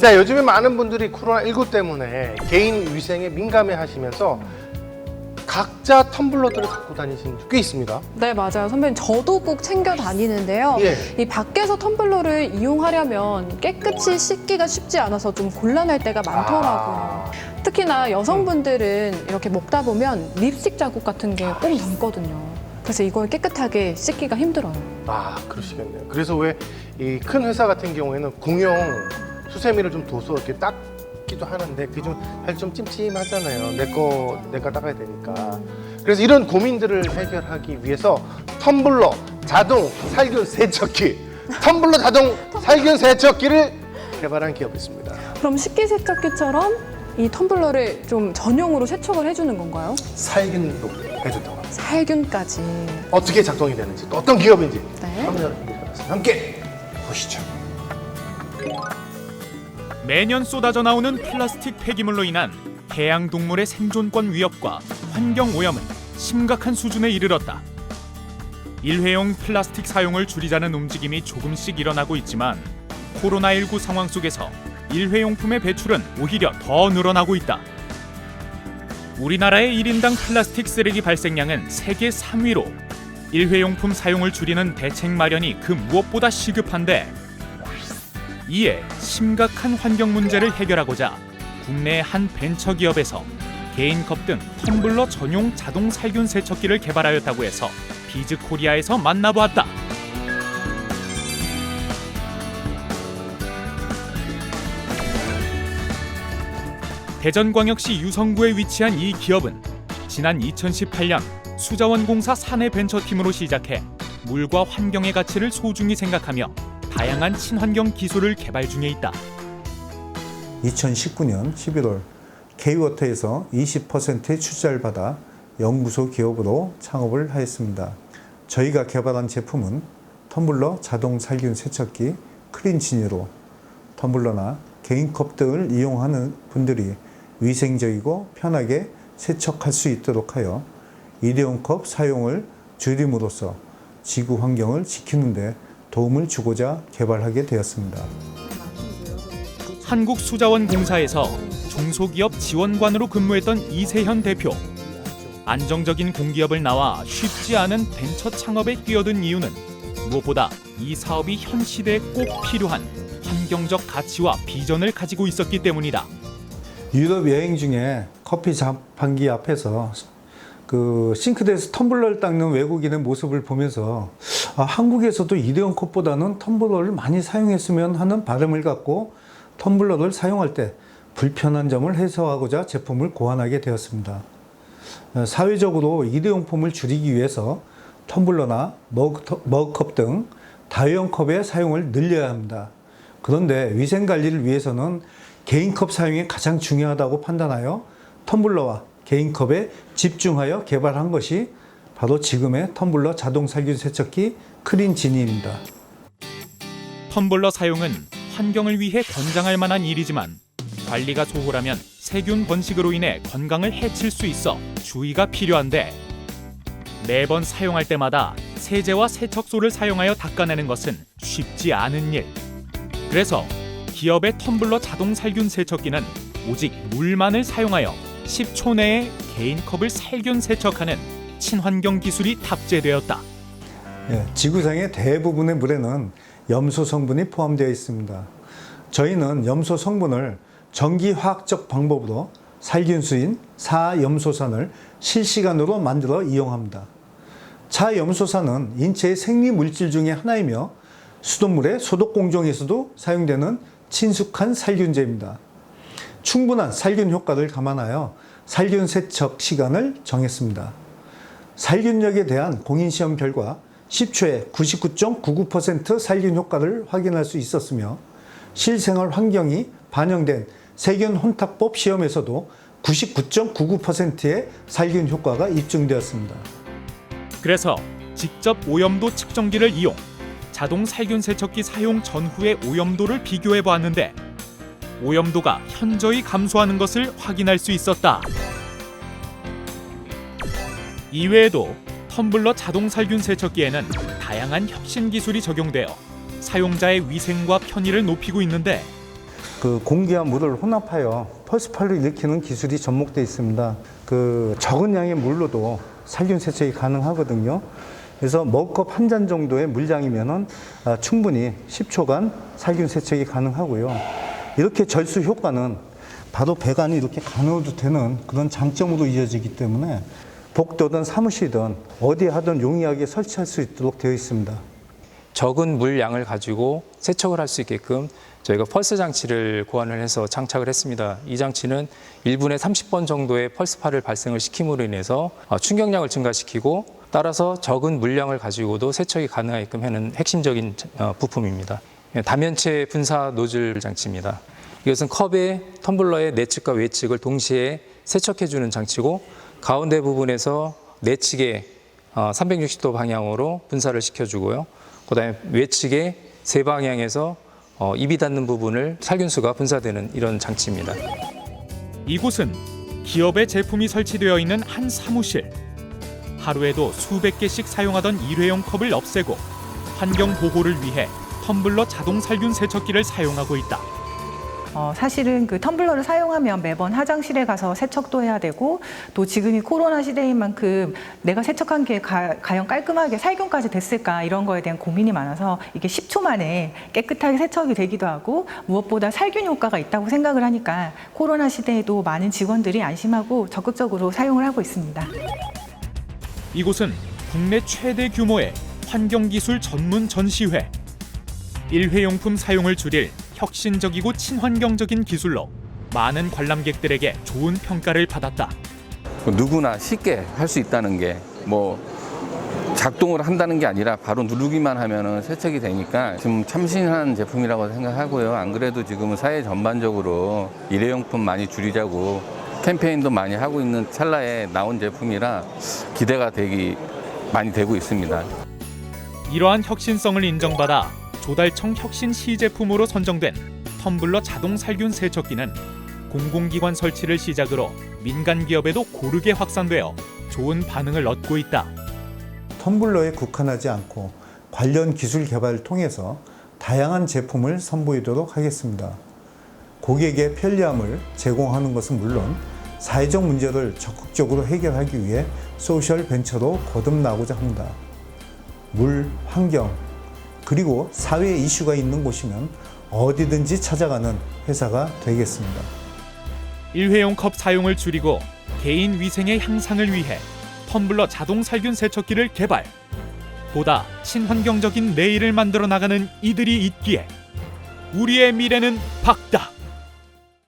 자, 요즘에 많은 분들이 코로나19 때문에 개인 위생에 민감해 하시면서 각자 텀블러들을 갖고 다니시는 분들 꽤 있습니다. 네, 맞아요. 선배님, 저도 꼭 챙겨 다니는데요. 예. 이 밖에서 텀블러를 이용하려면 깨끗이 씻기가 쉽지 않아서 좀 곤란할 때가 많더라고요. 특히나 여성분들은 이렇게 먹다 보면 립스틱 자국 같은 게 꼭 남거든요. 그래서 이걸 깨끗하게 씻기가 힘들어요. 아, 그러시겠네요. 그래서 왜 이 큰 회사 같은 경우에는 공용 수세미를 좀 둬서 이렇게 닦기도 하는데 그게 좀 사실 좀 찜찜하잖아요. 내 거 내가 닦아야 되니까. 그래서 이런 고민들을 해결하기 위해서 텀블러 자동 살균 세척기, 텀블러 자동 살균 세척기를 개발한 기업이 있습니다. 그럼 식기세척기처럼 이 텀블러를 좀 전용으로 세척을 해주는 건가요? 살균도 해준다고. 합니다. 살균까지. 어떻게 작동이 되는지 또 어떤 기업인지 네. 함께 보시죠. 매년 쏟아져 나오는 플라스틱 폐기물로 인한 해양 동물의 생존권 위협과 환경 오염은 심각한 수준에 이르렀다. 일회용 플라스틱 사용을 줄이자는 움직임이 조금씩 일어나고 있지만 코로나19 상황 속에서 일회용품의 배출은 오히려 더 늘어나고 있다. 우리나라의 1인당 플라스틱 쓰레기 발생량은 세계 3위로 일회용품 사용을 줄이는 대책 마련이 그 무엇보다 시급한데 이에 심각한 환경 문제를 해결하고자 국내 한 벤처 기업에서 개인컵 등 텀블러 전용 자동 살균 세척기를 개발하였다고 해서 비즈 코리아에서 만나보았다. 대전광역시 유성구에 위치한 이 기업은 지난 2018년 수자원공사 사내 벤처팀으로 시작해 물과 환경의 가치를 소중히 생각하며 다양한 친환경 기술을 개발 중에 있다. 2019년 11월 K워터에서 20%의 투자를 받아 연구소 기업으로 창업을 하였습니다. 저희가 개발한 제품은 텀블러 자동 살균 세척기 크린지니로 텀블러나 개인컵 등을 이용하는 분들이 위생적이고 편하게 세척할 수 있도록 하여 일회용컵 사용을 줄임으로써 지구 환경을 지키는 데 도움을 주고자 개발하게 되었습니다. 한국수자원공사에서 중소기업 지원관으로 근무했던 이세현 대표. 안정적인 공기업을 나와 쉽지 않은 벤처 창업에 뛰어든 이유는 무엇보다 이 사업이 현 시대에 꼭 필요한 환경적 가치와 비전을 가지고 있었기 때문이다. 유럽 여행 중에 커피 자판기 앞에서 그 싱크대에서 텀블러를 닦는 외국인의 모습을 보면서 아, 한국에서도 일회용 컵보다는 텀블러를 많이 사용했으면 하는 바람을 갖고 텀블러를 사용할 때 불편한 점을 해소하고자 제품을 고안하게 되었습니다. 어, 사회적으로 일회용품을 줄이기 위해서 텀블러나 머그, 머그컵 등 다회용 컵의 사용을 늘려야 합니다. 그런데 위생 관리를 위해서는 개인컵 사용이 가장 중요하다고 판단하여 텀블러와 개인컵에 집중하여 개발한 것이 바로 지금의 텀블러 자동 살균 세척기 크린 지니입니다. 텀블러 사용은 환경을 위해 권장할 만한 일이지만 관리가 소홀하면 세균 번식으로 인해 건강을 해칠 수 있어 주의가 필요한데 매번 사용할 때마다 세제와 세척소를 사용하여 닦아내는 것은 쉽지 않은 일. 그래서 기업의 텀블러 자동 살균 세척기는 오직 물만을 사용하여 10초 내에 개인 컵을 살균 세척하는 친환경 기술이 탑재되었다. 예, 지구상의 대부분의 물에는 염소 성분이 포함되어 있습니다. 저희는 염소 성분을 전기화학적 방법으로 살균수인 사염소산을 실시간으로 만들어 이용합니다. 차염소산은 인체의 생리 물질 중의 하나이며 수돗물의 소독 공정에서도 사용되는 친숙한 살균제입니다. 충분한 살균 효과를 감안하여 살균 세척 시간을 정했습니다. 살균력에 대한 공인시험 결과 10초에 99.99% 살균 효과를 확인할 수 있었으며 실생활 환경이 반영된 세균 혼탁법 시험에서도 99.99%의 살균 효과가 입증되었습니다. 그래서 직접 오염도 측정기를 이용 자동 살균 세척기 사용 전후의 오염도를 비교해 보았는데 오염도가 현저히 감소하는 것을 확인할 수 있었다. 이외에도 텀블러 자동 살균 세척기에는 다양한 혁신 기술이 적용되어 사용자의 위생과 편의를 높이고 있는데 그 공기와 물을 혼합하여 펄스파를 일으키는 기술이 접목되어 있습니다. 그 적은 양의 물로도 살균 세척이 가능하거든요. 그래서 머그컵 한 잔 정도의 물량이면은 아, 충분히 10초간 살균 세척이 가능하고요. 이렇게 절수 효과는 바로 배관이 이렇게 가넣어도 되는 그런 장점으로 이어지기 때문에 복도든 사무실이든 어디 하든 용이하게 설치할 수 있도록 되어 있습니다. 적은 물량을 가지고 세척을 할 수 있게끔 저희가 펄스 장치를 고안을 해서 장착을 했습니다. 이 장치는 1분에 30번 정도의 펄스파를 발생을 시킴으로 인해서 어, 충격량을 증가시키고 따라서 적은 물량을 가지고도 세척이 가능하게끔 하는 핵심적인 어, 부품입니다. 예, 다면체 분사 노즐 장치입니다. 이것은 컵의 텀블러의 내측과 외측을 동시에 세척해주는 장치고 가운데 부분에서 내측에 360도 방향으로 분사를 시켜주고요. 그 다음에 외측에 세 방향에서 어, 입이 닿는 부분을 살균수가 분사되는 이런 장치입니다. 이곳은 기업의 제품이 설치되어 있는 한 사무실. 하루에도 수백 개씩 사용하던 일회용 컵을 없애고 환경 보호를 위해 텀블러 자동 살균 세척기를 사용하고 있다. 어, 사실은 그 텀블러를 사용하면 매번 화장실에 가서 세척도 해야 되고 또 지금이 코로나 시대인 만큼 내가 세척한 게 가, 과연 깔끔하게 살균까지 됐을까 이런 거에 대한 고민이 많아서 이게 10초 만에 깨끗하게 세척이 되기도 하고 무엇보다 살균 효과가 있다고 생각을 하니까 코로나 시대에도 많은 직원들이 안심하고 적극적으로 사용을 하고 있습니다. 이곳은 국내 최대 규모의 환경기술 전문 전시회. 일회용품 사용을 줄일 혁신적이고 친환경적인 기술로 많은 관람객들에게 좋은 평가를 받았다. 누구나 쉽게 할 수 있다는 게 뭐 작동을 한다는 게 아니라 바로 누르기만 하면은 세척이 되니까 지금 참신한 제품이라고 생각하고요. 안 그래도 지금은 사회 전반적으로 일회용품 많이 줄이자고 캠페인도 많이 하고 있는 찰나에 나온 제품이라 기대가 되기 많이 되고 있습니다. 이러한 혁신성을 인정받아 조달청 혁신 시제품으로 선정된 텀블러 자동 살균 세척기는 공공기관 설치를 시작으로 민간 기업에도 고르게 확산되어 좋은 반응을 얻고 있다. 텀블러에 국한하지 않고 관련 기술 개발을 통해서 다양한 제품을 선보이도록 하겠습니다. 고객의 편리함을 제공하는 것은 물론 사회적 문제를 적극적으로 해결하기 위해 소셜 벤처로 거듭나고자 합니다. 물, 환경, 그리고 사회 이슈가 있는 곳이면 어디든지 찾아가는 회사가 되겠습니다. 일회용 컵 사용을 줄이고 개인 위생의 향상을 위해 텀블러 자동 살균 세척기를 개발. 보다 친환경적인 내일을 만들어 나가는 이들이 있기에 우리의 미래는 밝다.